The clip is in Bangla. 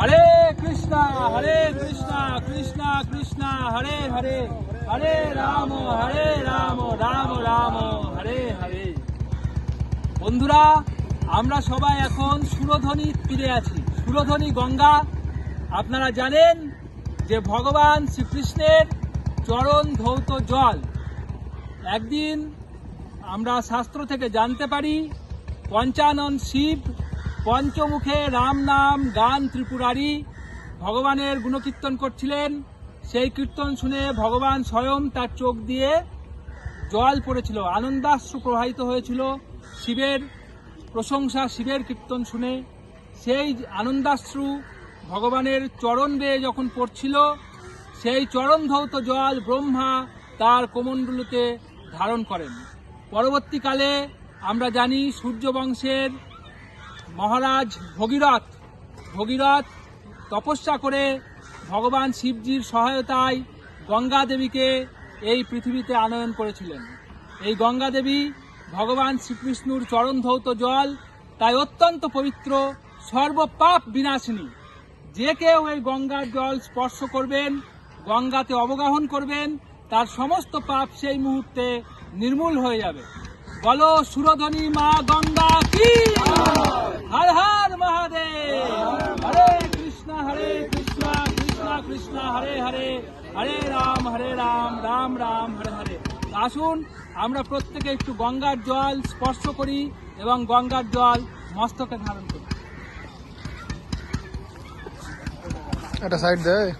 হরে কৃষ্ণ হরে কৃষ্ণ কৃষ্ণ কৃষ্ণ, হরে হরে হরে রাম হরে রাম রাম রাম, হরে হরে। বন্ধুরা, আমরা সবাই এখন সুরধ্বনি তীরে আছি। সুরধ্বনি গঙ্গা, আপনারা জানেন যে ভগবান শ্রীকৃষ্ণের চরণ ধৌত জল। একদিন আমরা শাস্ত্র থেকে জানতে পারি, পঞ্চানন শিব পঞ্চমুখে রাম নাম গান ত্রিপুরারি। ভগবানের গুণকীর্তন করছিলেন। সেই কীর্তন শুনে ভগবান স্বয়ং তার চোখ দিয়ে জল পড়েছিল, আনন্দাশ্রু প্রবাহিত হয়েছিল। শিবের প্রশংসা, শিবের কীর্তন শুনে সেই আনন্দাশ্রু ভগবানের চরণ বেয়ে যখন পড়ছিল, সেই চরণ ধৌত জল ব্রহ্মা তার কোমণ্ডলুতে ধারণ করেন। পরবর্তীকালে আমরা জানি সূর্য বংশের মহারাজ ভগীরথ ভগীরথ, তপস্যা করে ভগবান শিবজির সহায়তায় গঙ্গা দেবীকে এই পৃথিবীতে আনয়ন করেছিলেন। এই গঙ্গা দেবী ভগবান শ্রীকৃষ্ণুর চরণ ধৌত জল, তাই অত্যন্ত পবিত্র, সর্বপাপ বিনাশিনী। যে কেউ এই গঙ্গার জল স্পর্শ করবেন, গঙ্গাতে অবগাহন করবেন, তার সমস্ত পাপ সেই মুহূর্তে নির্মূল হয়ে যাবে। বলো সুরধনী মা গঙ্গা কি হর হর মহাদেব হরে কৃষ্ণ হরে কৃষ্ণ কৃষ্ণ হরে হরে হরে রাম হরে রাম রাম রাম হরে হরে। আসুন আমরা প্রত্যেকে একটু গঙ্গার জল স্পর্শ করি এবং গঙ্গার জল মস্তকে ধারণ করি। একটা সাইড দেয়